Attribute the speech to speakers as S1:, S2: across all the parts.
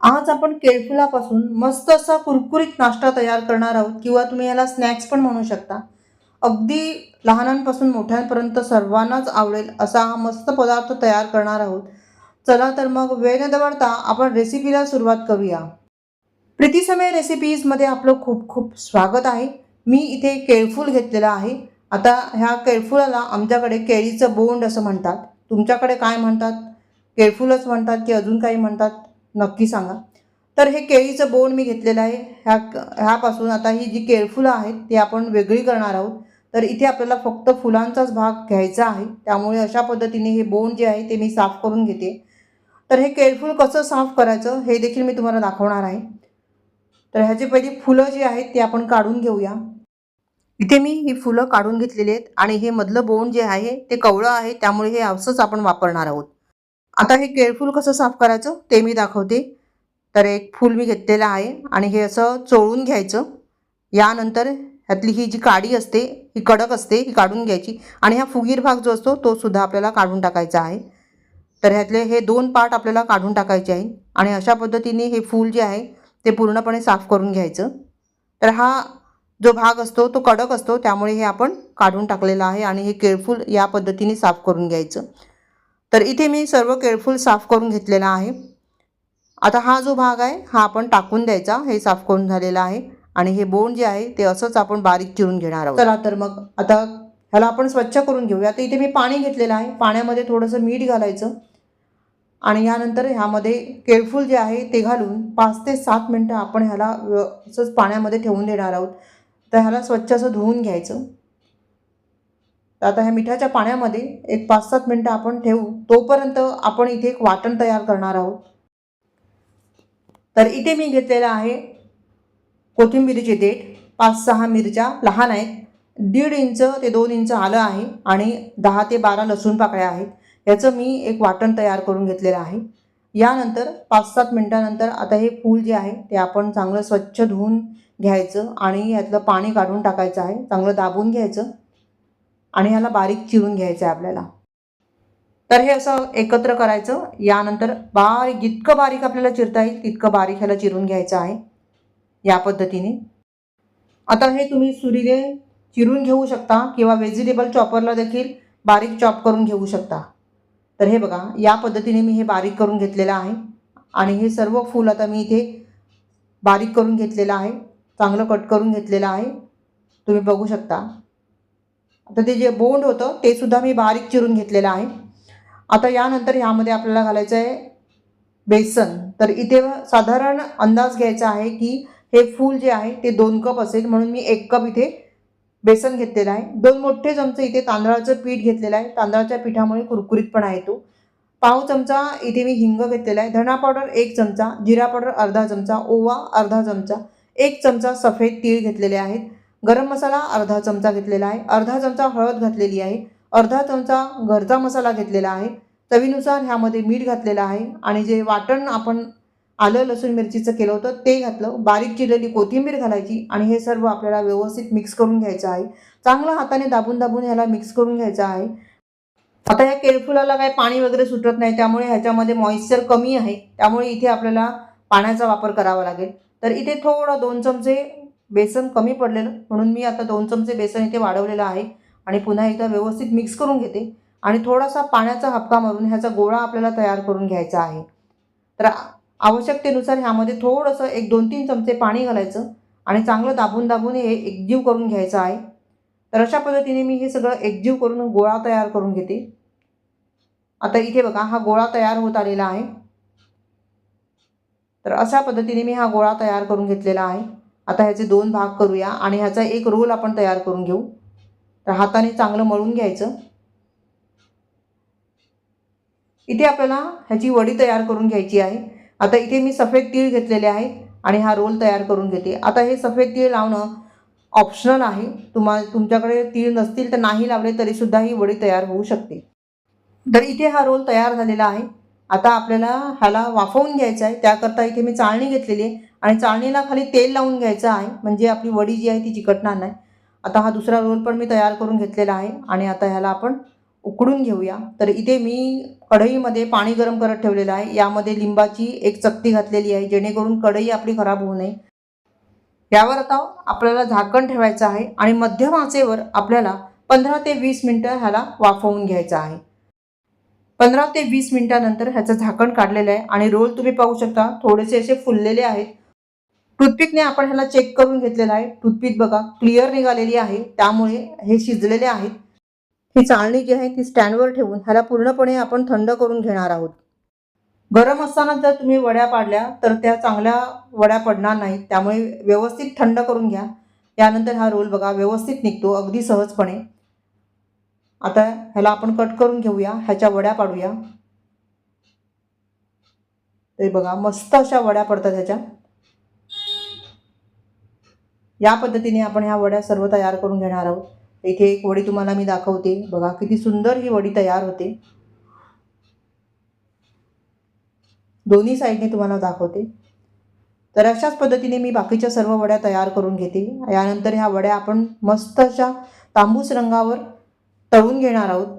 S1: आज आपण केळफुलापासून मस्त असा कुरकुरीत नाश्ता तयार करणार आहोत किंवा तुम्ही याला स्नॅक्स पण म्हणू शकता. अगदी लहानांपासून मोठ्यांपर्यंत सर्वांनाच आवडेल असा हा मस्त पदार्थ तयार करणार आहोत. चला तर मग वेळ न दवडता आपण रेसिपीला सुरुवात करूया. प्रीतीसमय रेसिपीजमध्ये आपलं खूप खूप स्वागत आहे. मी इथे केळफूल घेतलेलं आहे. आता ह्या केळफुलाला आमच्याकडे केळीचं बोंड असं म्हणतात. तुमच्याकडे काय म्हणतात? केळफुलच म्हणतात की अजून काही म्हणतात? नक्की सांगा. तर हे केळीचं बोंड मी घेतलेलं आहे. ह्या ह्यापासून आता ही जी केळफुलं आहेत ती आपण वेगळी करणार आहोत. तर इथे आपल्याला फक्त फुलांचाच भाग घ्यायचा आहे. त्यामुळे अशा पद्धतीने हे बोंड जे आहे ते मी साफ करून घेते. तर हे केळफूल कसं साफ करायचं हे देखील मी तुम्हाला दाखवणार आहे. तर ह्याची पहिली फुलं जी आहेत ती आपण काढून घेऊया. इथे मी ही फुलं काढून घेतलेली आहेत आणि हे मधलं बोंड जे आहे ते कवळं आहे. त्यामुळे हे असंच आपण वापरणार आहोत. आता हे केळफूल कसं साफ करायचं ते मी दाखवते. तर एक फूल मी घेतलेलं आहे आणि हे असं चोळून घ्यायचं. यानंतर ह्यातली ही जी काडी असते ही कडक असते ही काढून घ्यायची आणि हा फुगीर भाग जो असतो तो सुद्धा आपल्याला काढून टाकायचा आहे. तर ह्यातले हे दोन पार्ट आपल्याला काढून टाकायचे आहे आणि अशा पद्धतीने हे फूल जे आहे ते पूर्णपणे साफ करून घ्यायचं. तर हा जो भाग असतो तो कडक असतो त्यामुळे हे आपण काढून टाकलेलं आहे आणि हे केळफूल या पद्धतीने साफ करून घ्यायचं. तर इथे मी सर्व केळफूल साफ करून घेतलेला आहे. आता हा जो भाग आहे हा आपण टाकून द्यायचा. हे साफ करून झालेला आहे आणि हे बोंड जे आहे ते असंच आपण बारीक चिरून घेणार आहोत. चला तर मग आता ह्याला आपण स्वच्छ करून घेऊया. आता इथे मी पाणी घेतलेलं आहे. पाण्यामध्ये थोडंसं मीठ घालायचं आणि यानंतर ह्यामध्ये केळफूल जे आहे ते घालून पाच ते सात मिनटं आपण ह्याला असंच पाण्यामध्ये ठेवून देणार आहोत. तर ह्याला स्वच्छ असं धुवून घ्यायचं. तर आता ह्या मिठाच्या पाण्यामध्ये एक पाच सात मिनटं आपण ठेवू. तोपर्यंत आपण इथे एक वाटण तयार करणार आहोत. तर इथे मी घेतलेलं आहे कोथिंबिरीचे देठ. पाच सहा मिरच्या लहान आहेत. दीड इंच ते दोन इंच आलं आहे आणि दहा ते बारा लसूण पाकळ्या आहेत. याचं मी एक वाटण तयार करून घेतलेलं आहे. यानंतर पाच सात मिनटानंतर आता हे फूल जे आहे ते आपण चांगलं स्वच्छ धुवून घ्यायचं आणि यातलं पाणी काढून टाकायचं आहे. चांगलं दाबून घ्यायचं. आणि ह्याला बारीक चिरून घ्यायचं आहे आपल्याला. तर हे असं एकत्र करायचं. यानंतर बारीक जितकं बारीक आपल्याला चिरता येईल तितकं बारीक ह्याला चिरून घ्यायचं आहे. या पद्धतीने. आता हे तुम्ही सुरीने चिरून घेऊ शकता किंवा व्हेजिटेबल चॉपरला देखील बारीक चॉप करून घेऊ शकता. तर हे बघा या पद्धतीने मी हे बारीक करून घेतलेलं आहे. आणि हे सर्व फूल आता मी इथे बारीक करून घेतलेलं आहे. चांगलं कट करून घेतलेलं आहे. तुम्ही बघू शकता. आता ते जे बोंड होतं ते सुद्धा मी बारीक चिरून घेतलेलं आहे. आता यानंतर ह्यामध्ये आपल्याला घालायचं आहे बेसन. तर इथे साधारण अंदाज घ्यायचा आहे की हे फूल जे आहे ते दोन कप असेल. म्हणून मी एक कप इथे बेसन घेतलेलं आहे. दोन मोठे चमचे इथे तांदळाचं पीठ घेतलेलं आहे. तांदळाच्या पिठामुळे कुरकुरीतपणा येतो पाव चमचा इथे मी हिंग घेतलेला आहे. धणा पावडर एक चमचा जिरा पावडर अर्धा चमचा ओवा अर्धा चमचा एक चमचा सफेद तीळ घेतलेले आहेत. गरम मसाला अर्धा चमचा घेतलेला आहे. अर्धा चमचा हळद घातलेली आहे. अर्धा चमचा घरचा मसाला घेतलेला आहे. चवीनुसार ह्यामध्ये मीठ घातलेलं आहे. आणि जे वाटण आपण आलं लसूण मिरचीचं केलं होतं ते घातलं. बारीक चिरलेली कोथिंबीर घालायची आणि हे सर्व आपल्याला व्यवस्थित मिक्स करून घ्यायचं आहे. चांगलं हाताने दाबून दाबून ह्याला मिक्स करून घ्यायचं आहे. आता या केळफुलाला काय पाणी वगैरे सुटत नाही त्यामुळे ह्याच्यामध्ये मॉइश्चर कमी आहे. त्यामुळे इथे आपल्याला पाण्याचा वापर करावा लागेल. तर इथे थोडं दोन चमचे बेसन कमी पडलेलं म्हणून मी आता दोन चमचे बेसन इथे वाढवलेलं आहे आणि पुन्हा एकदा व्यवस्थित मिक्स करून घेते. आणि थोडासा पाण्याचा हपका मारून ह्याचा गोळा आपल्याला तयार करून घ्यायचा आहे. तर आवश्यकतेनुसार ह्यामध्ये थोडंसं एक दोन तीन चमचे पाणी घालायचं आणि चांगलं दाबून दाबून हे एकजीव करून घ्यायचं आहे. तर अशा पद्धतीने मी हे सगळं एकजीव करून गोळा तयार करून घेते. आता इथे बघा हा गोळा तयार होत आलेला आहे. तर अशा पद्धतीने मी हा गोळा तयार करून घेतलेला आहे. आता ह्याचे दोन भाग करूया आणि ह्याचा एक रोल आपण तयार करून घेऊ. तर हाताने चांगलं मळून घ्यायचं. इथे आपल्याला ह्याची वडी तयार करून घ्यायची आहे. आता इथे मी सफेद तीळ घेतलेले आहे आणि हा रोल तयार करून घेते. आता हे सफेद तीळ लावणं ऑप्शनल आहे. तुम्हा तुमच्याकडे तीळ नसतील तर नाही लावले तरीसुद्धा ही वडी तयार होऊ शकते. तर इथे हा रोल तयार झालेला आहे. आता आपल्याला ह्याला वाफवून घ्यायचा आहे. त्याकरता इथे मी चाळणी घेतलेली आहे. आणि चाळणीला खाली तेल लावून घ्यायचं आहे. म्हणजे आपली वडी जी आहे ती चिकटणार नाही. आता हा दुसरा रोल पण मी तयार करून घेतलेला आहे आणि आता ह्याला आपण उकडून घेऊया. तर इथे मी कढईमध्ये पाणी गरम करत ठेवलेलं आहे. यामध्ये लिंबाची एक चकती घातलेली आहे. जेणेकरून कढई आपली खराब होऊ नये. यावर आता आपल्याला झाकण ठेवायचं आहे आणि मध्यम आचेवर आपल्याला पंधरा ते वीस मिनटं ह्याला वाफवून घ्यायचं आहे. पंधरा ते वीस मिनटानंतर ह्याचं झाकण काढलेलं आहे आणि रोल तुम्ही पाहू शकता. थोडेसे असे फुललेले आहेत. टूथपिकने आपण ह्याला चेक करून घेतलेला आहे. टूथपिक बघा क्लिअर निघालेली आहे. त्यामुळे हे शिजलेले आहेत. ही चाळणी जी आहे ती स्टँडवर ठेवून ह्याला पूर्णपणे आपण थंड करून घेणार आहोत. गरम असताना जर तुम्ही वड्या पाडल्या तर त्या चांगल्या वड्या पडणार नाहीत. त्यामुळे व्यवस्थित थंड करून घ्या. यानंतर हा रोल बघा व्यवस्थित निघतो अगदी सहजपणे. आता ह्याला आपण कट करून घेऊया. ह्याच्या वड्या पाडूया. ते बघा मस्त अशा वड्या पडतात ह्याच्या. या पद्धतीने आपण ह्या वड्या सर्व तयार करून घेणार आहोत. इथे एक वडी तुम्हाला मी दाखवते. बघा किती सुंदर ही वडी तयार होते. दोन्ही साईडने तुम्हाला दाखवते. तर अशाच पद्धतीने मी बाकीच्या सर्व वड्या तयार करून घेते. यानंतर ह्या वड्या आपण मस्त अशा तांबूस रंगावर तळून घेणार आहोत.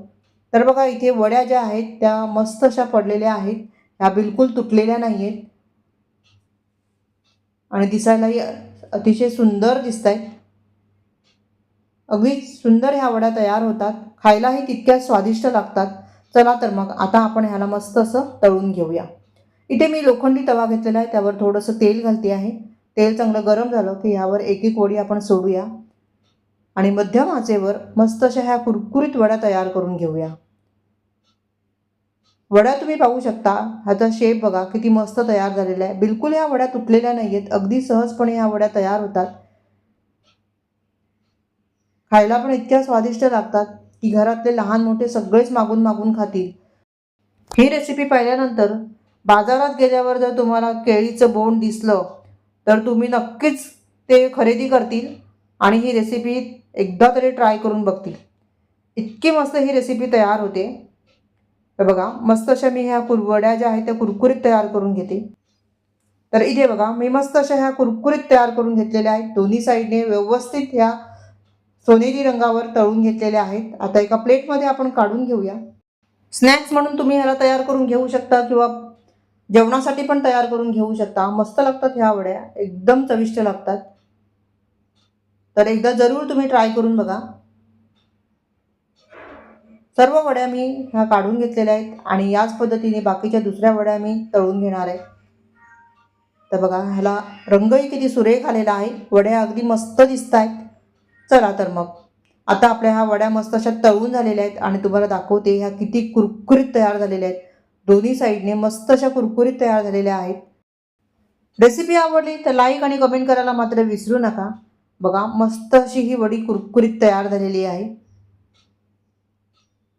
S1: तर बघा इथे वड्या ज्या आहेत त्या मस्त अशा पडलेल्या आहेत. ह्या बिलकुल तुटलेल्या नाही आहेत आणि दिसायलाही अतिशय सुंदर दिसत आहे अगदी सुंदर ह्या वड्या तयार होतात. खायलाही तितक्या स्वादिष्ट लागतात. चला तर मग आता आपण ह्याला मस्त असं तळून घेऊया. इथे मी लोखंडी तवा घेतलेला आहे. त्यावर थोडंसं तेल घालते आहे. तेल चांगलं गरम झालं की ह्यावर एक एक वडी आपण सोडूया. आणि मध्यम आचेवर मस्त अशा ह्या कुरकुरीत वड्या तयार करून घेऊया. वड्या तुम्ही पाहू शकता. ह्याचा शेप बघा किती मस्त तयार झालेला आहे. बिलकुल ह्या वड्या तुटलेल्या नाही आहेत अगदी सहजपणे ह्या वड्या तयार होतात. खायला पण इतक्या स्वादिष्ट लागतात की घरातले लहान मोठे सगळेच मागून मागून खातील. ही रेसिपी पाहिल्यानंतर बाजारात गेल्यावर जर तुम्हाला केळीचं बोंड दिसलं तर तुम्ही नक्कीच ते खरेदी करतील आणि ही रेसिपी एकदा तरी ट्राय करून बघतील. इतकी मस्त ही रेसिपी तयार होते. तर बघा मस्त अशा मी ह्या कुरवड्या ज्या आहेत त्या कुरकुरीत तयार करून घेते. तर इथे बघा मी मस्त अशा ह्या कुरकुरीत तयार करून घेतलेल्या आहेत. दोन्ही साईडने व्यवस्थित ह्या सोनेरी रंगावर तळून घेतलेल्या आहेत. आता एका प्लेटमध्ये आपण काढून घेऊया. स्नॅक्स म्हणून तुम्ही ह्याला तयार करून घेऊ शकता किंवा जेवणासाठी पण तयार करून घेऊ शकता. मस्त लागतात ह्या वड्या. एकदम चविष्ट लागतात. तर एकदा जरूर तुम्ही ट्राय करून बघा. सर्व वड्या मी ह्या काढून घेतलेल्या आहेत आणि याच पद्धतीने बाकीच्या दुसऱ्या वड्या मी तळून घेणार आहे. तर बघा ह्याला रंगही किती सुरेख आलेला आहे. वड्या अगदी मस्त दिसत आहेत. चला तर मग. आता आपल्या ह्या वड्या मस्त अशा तळून झालेल्या आहेत आणि तुम्हाला दाखवते ह्या किती कुरकुरीत तयार झालेल्या आहेत. दोन्ही साईडने मस्त अशा कुरकुरीत तयार झालेल्या आहेत. रेसिपी आवडली तर लाईक आणि कमेंट करायला मात्र विसरू नका. बघा मस्त अशी ही वडी कुरकुरीत तयार झालेली आहे.